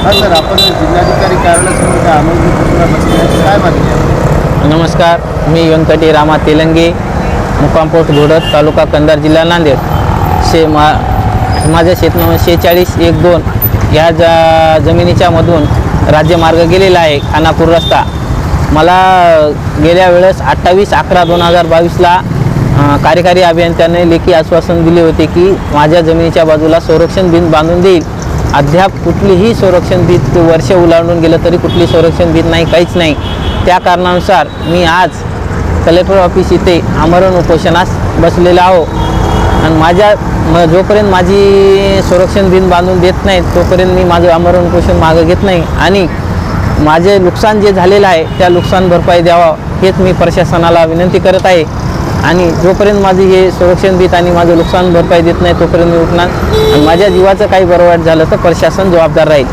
Sir आपण जिल्हाधिकारी कार्यालयासमोर त्या बसले काय मागणी आहे? नमस्कार मी व्यंकटी रामा तेलंगे मुकामपोट घोडत तालुका कंधार जिल्हा नांदेड. शे मा माझ्या शेतनामा शेहेचाळीस एक दोन या जा जमिनीच्या मधून राज्यमार्ग गेलेला आहे खानापूर रस्ता. मला गेल्या वेळेस अठ्ठावीस अकरा दोन हजार बावीसला कार्यकारी अभियंत्याने लेखी आश्वासन दिले होते की माझ्या जमिनीच्या बाजूला संरक्षण बिन बांधून देईल. अद्याप कुठलीही संरक्षण भीत वर्ष उलांडून गेलं तरी कुठली संरक्षण भीत नाही काहीच नाही. त्या कारणानुसार मी आज कलेक्टर ऑफिस इथे आमरण उपोषणास बसलेला आहो. आणि माझ्या म जोपर्यंत माझी संरक्षण भिंत बांधून देत नाही तोपर्यंत मी माझं आमरण उपोषण मागं घेत नाही. आणि माझे नुकसान जे झालेलं आहे त्या नुकसान भरपाई द्यावा हेच मी प्रशासनाला विनंती करत आहे. आणि जोपर्यंत माझी हे संरक्षण देत आणि माझं नुकसान भरपाई देत नाही तोपर्यंत मी उठणार. आणि माझ्या जीवाचं काही बरोबर झालं तर प्रशासन जबाबदार राहील.